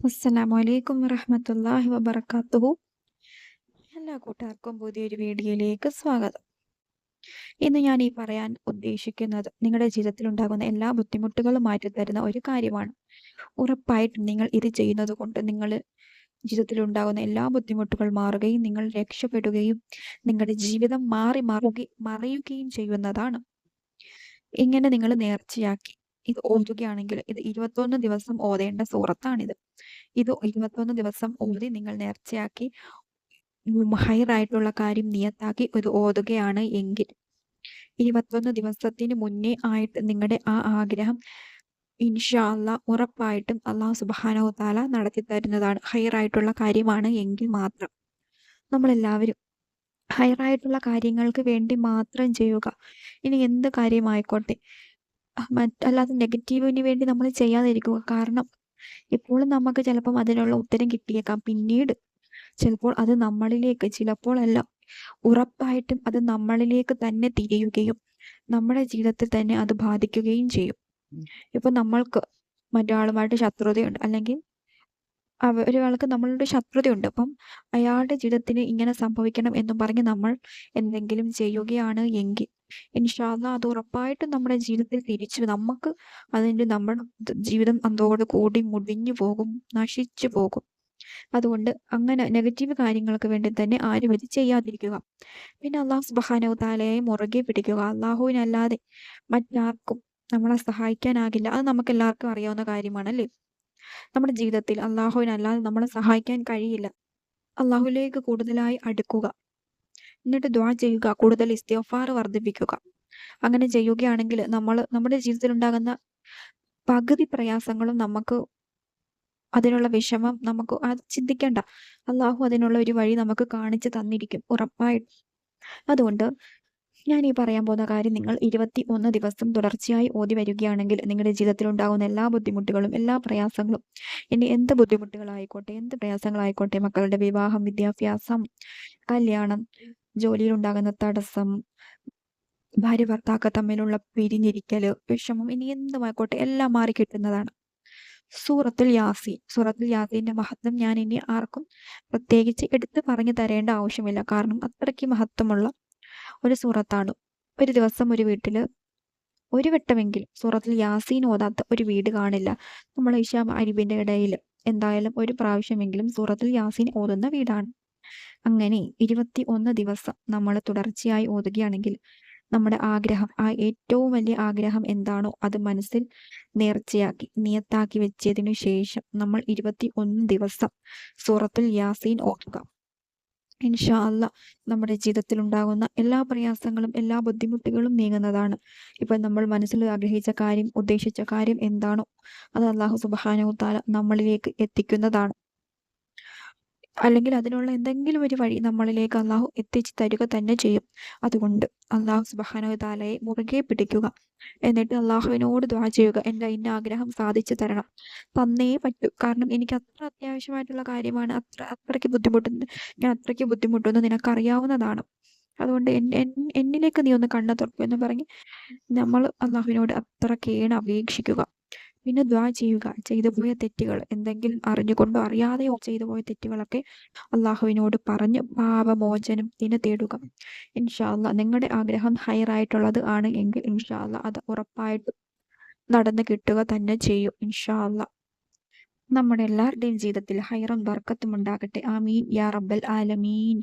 അസ്സലാമു അലൈക്കും വറഹമത്തല്ലാഹി വബറകാതുഹു എല്ലാ കൂട്ടുകാർക്കും പുതിയൊരു വീഡിയോയിലേക്ക് സ്വാഗതം. ഇന്ന് ഞാൻ ഈ പറയാൻ ഉദ്ദേശിക്കുന്നത് നിങ്ങളുടെ ജീവിതത്തിൽ ഉണ്ടാകുന്ന എല്ലാ ബുദ്ധിമുട്ടുകളും മാറ്റി തരുന്ന ഒരു കാര്യമാണ്. ഉറപ്പായിട്ടും നിങ്ങൾ ഇത് ചെയ്യുന്നത് കൊണ്ട് നിങ്ങൾ ജീവിതത്തിൽ ഉണ്ടാകുന്ന എല്ലാ ബുദ്ധിമുട്ടുകൾ മാറുകയും നിങ്ങൾ രക്ഷപ്പെടുകയും നിങ്ങളുടെ ജീവിതം മാറി മറുകി മറിയുകയും ചെയ്യുന്നതാണ്. ഇങ്ങനെ നിങ്ങൾ നേർച്ചയാക്കി ഇത് ഓതുകയാണെങ്കിൽ ഇത് ഇരുപത്തൊന്ന് ദിവസം ഓതേണ്ട സൂറത്താണിത്. ഇത് ഇരുപത്തൊന്ന് ദിവസം ഓതി നിങ്ങൾ നേർച്ചയാക്കി ഹയറായിട്ടുള്ള കാര്യം നിയത്താക്കി ഇത് ഓതുകയാണ് എങ്കിൽ. ഇരുപത്തൊന്ന് ദിവസത്തിന് മുന്നേ ആയിട്ട് നിങ്ങളുടെ ആ ആഗ്രഹം ഇൻഷാ അല്ല ഉറപ്പായിട്ടും അള്ളാഹു സുബാനോ താല നടത്തി തരുന്നതാണ്. ഹൈറായിട്ടുള്ള കാര്യമാണ് എങ്കിൽ മാത്രം. നമ്മളെല്ലാവരും ഹയറായിട്ടുള്ള കാര്യങ്ങൾക്ക് വേണ്ടി മാത്രം ചെയ്യുക. ഇനി എന്ത് കാര്യമായിക്കോട്ടെ? മറ്റല്ലാതെ നെഗറ്റീവിന് വേണ്ടി നമ്മൾ ചെയ്യാതിരിക്കുക. കാരണം ഇപ്പോഴും നമുക്ക് ചിലപ്പം അതിനുള്ള ഉത്തരം കിട്ടിയേക്കാം. പിന്നീട് ചിലപ്പോൾ അത് നമ്മളിലേക്ക് ചിലപ്പോൾ അല്ല ഉറപ്പായിട്ടും അത് നമ്മളിലേക്ക് തന്നെ തിരിയുകയും നമ്മുടെ ജീവിതത്തിൽ തന്നെ അത് ബാധിക്കുകയും ചെയ്യും. ഇപ്പൊ നമ്മൾക്ക് മറ്റൊരാളുമായിട്ട് ശത്രുതയുണ്ട്. അല്ലെങ്കിൽ ഒരാൾക്ക് നമ്മളുടെ ശത്രുതയുണ്ട്. അപ്പം അയാളുടെ ജീവിതത്തിന് ഇങ്ങനെ സംഭവിക്കണം എന്നും പറഞ്ഞ് നമ്മൾ എന്തെങ്കിലും ചെയ്യുകയാണ് എങ്കിൽ ഇൻഷാല്ല അത് ഉറപ്പായിട്ടും നമ്മുടെ ജീവിതത്തിൽ തിരിച്ചു നമുക്ക് അതിന്റെ നമ്മുടെ ജീവിതം അതോട് കൂടി മുടിഞ്ഞു പോകും നശിച്ചു പോകും. അതുകൊണ്ട് അങ്ങനെ നെഗറ്റീവ് കാര്യങ്ങൾക്ക് വേണ്ടി തന്നെ ആരും ഇത് ചെയ്യാതിരിക്കുക. പിന്നെ അള്ളാഹു സുബാനോ താലയെ മുറുകെ പിടിക്കുക. അള്ളാഹുവിനല്ലാതെ മറ്റാർക്കും നമ്മളെ സഹായിക്കാനാകില്ല. അത് നമുക്ക് എല്ലാവർക്കും അറിയാവുന്ന കാര്യമാണല്ലേ? നമ്മുടെ ജീവിതത്തിൽ അള്ളാഹുവിനല്ലാതെ നമ്മളെ സഹായിക്കാൻ കഴിയില്ല. അള്ളാഹുലേക്ക് കൂടുതലായി അടുക്കുക. എന്നിട്ട് ദ്വാ ചെയ്യുക കൂടുതൽ ഇസ്തിഫാർ വർദ്ധിപ്പിക്കുക. അങ്ങനെ ചെയ്യുകയാണെങ്കിൽ നമ്മൾ നമ്മുടെ ജീവിതത്തിൽ ഉണ്ടാകുന്ന പകുതി പ്രയാസങ്ങളും നമുക്ക് അതിനുള്ള വിഷമം നമുക്ക് അത് ചിന്തിക്കേണ്ട. അള്ളാഹു അതിനുള്ള ഒരു വഴി നമുക്ക് കാണിച്ചു തന്നിരിക്കും ഉറപ്പായിട്ടും. അതുകൊണ്ട് ഞാൻ ഈ പറയാൻ പോകുന്ന കാര്യം നിങ്ങൾ ഇരുപത്തി ഒന്ന് ദിവസം തുടർച്ചയായി ഓതി വരികയാണെങ്കിൽ നിങ്ങളുടെ ജീവിതത്തിൽ ഉണ്ടാകുന്ന എല്ലാ ബുദ്ധിമുട്ടുകളും എല്ലാ പ്രയാസങ്ങളും ഇനി എന്ത് ബുദ്ധിമുട്ടുകളായിക്കോട്ടെ എന്ത് പ്രയാസങ്ങളായിക്കോട്ടെ മക്കളുടെ വിവാഹം വിദ്യാഭ്യാസം കല്യാണം ജോലിയിൽ ഉണ്ടാകുന്ന തടസ്സം ഭാര്യ ഭർത്താക്ക തമ്മിലുള്ള പിരിഞ്ഞിരിക്കൽ വിഷമം ഇനി എന്തുമായിക്കോട്ടെ എല്ലാം മാറി കിട്ടുന്നതാണ്. സൂറത്തുൽ യാസീൻ സൂറത്തുൽ യാസീന്റെ മഹത്വം ഞാൻ ഇനി ആർക്കും പ്രത്യേകിച്ച് എടുത്തു പറഞ്ഞു തരേണ്ട ആവശ്യമില്ല. കാരണം അത്രയ്ക്ക് മഹത്വമുള്ള ഒരു സൂറത്താണ് ഒരു ദിവസം ഒരു വീട്ടിൽ ഒരു വട്ടമെങ്കിൽ സൂറത്തിൽ യാസീൻ ഓതാത്ത ഒരു വീട് കാണില്ല. നമ്മൾ ഇഷാ അരിബിന്റെ ഇടയിൽ എന്തായാലും ഒരു പ്രാവശ്യമെങ്കിലും സൂറത്തിൽ യാസീൻ ഓതുന്ന വീടാണ്. അങ്ങനെ ഇരുപത്തി ഒന്ന് ദിവസം നമ്മൾ തുടർച്ചയായി ഓതുകയാണെങ്കിൽ നമ്മുടെ ആഗ്രഹം ആ ഏറ്റവും വലിയ ആഗ്രഹം എന്താണോ അത് മനസ്സിൽ നേർച്ചയാക്കി നിയത്താക്കി വെച്ചതിനു ശേഷം നമ്മൾ ഇരുപത്തി ഒന്ന് ദിവസം സൂറത്തുൽ യാസീൻ ഓർക്കുക ഇൻഷാ അല്ല നമ്മുടെ ജീവിതത്തിൽ ഉണ്ടാകുന്ന എല്ലാ പ്രയാസങ്ങളും എല്ലാ ബുദ്ധിമുട്ടുകളും നീങ്ങുന്നതാണ്. ഇപ്പൊ നമ്മൾ മനസ്സിൽ ആഗ്രഹിച്ച കാര്യം ഉദ്ദേശിച്ച കാര്യം എന്താണോ അത് അള്ളാഹു സുബാനുത്താല നമ്മളിലേക്ക് എത്തിക്കുന്നതാണ്. അല്ലെങ്കിൽ അതിനുള്ള എന്തെങ്കിലും ഒരു വഴി നമ്മളിലേക്ക് അള്ളാഹു എത്തിച്ചു തരിക തന്നെ ചെയ്യും. അതുകൊണ്ട് അള്ളാഹു സുബാനു താലയെ മുറുകെ പിടിക്കുക. എന്നിട്ട് അള്ളാഹുവിനോട് ദ്വാ ചെയ്യുക. എന്റെ ഇന്ന ആഗ്രഹം സാധിച്ചു തരണം. തന്നേ പറ്റൂ. കാരണം എനിക്ക് അത്ര അത്യാവശ്യമായിട്ടുള്ള കാര്യമാണ്. അത്ര അത്രയ്ക്ക് ബുദ്ധിമുട്ടുന്നത് ഞാൻ അത്രയ്ക്ക് ബുദ്ധിമുട്ടുമെന്ന് നിനക്കറിയാവുന്നതാണ്. അതുകൊണ്ട് എന്നിലേക്ക് നീ ഒന്ന് കണ്ണ തുറക്കും എന്ന് പറഞ്ഞ് നമ്മൾ അള്ളാഹുവിനോട് അത്രക്കേണ് അപേക്ഷിക്കുക പിന്നെ ദ്വാ ചെയ്യുക ചെയ്തു പോയ തെറ്റുകൾ എന്തെങ്കിലും അറിഞ്ഞുകൊണ്ടോ അറിയാതെയോ ചെയ്തു പോയ തെറ്റുകളൊക്കെ അള്ളാഹുവിനോട് പറഞ്ഞ് പാപമോചനം ഇതിനെ തേടുക. ഇൻഷാല്ല നിങ്ങളുടെ ആഗ്രഹം ഹയർ ആയിട്ടുള്ളത് ആണ് എങ്കിൽ ഇൻഷാല്ല അത് ഉറപ്പായിട്ടും നടന്നു കിട്ടുക തന്നെ ചെയ്യും ഇൻഷാല്ല നമ്മുടെ എല്ലാവരുടെയും ജീവിതത്തിൽ ഹൈറും ബർക്കത്തും ഉണ്ടാകട്ടെ. ആമീൻ. യാ റബ്ബൽ ആലമീൻ.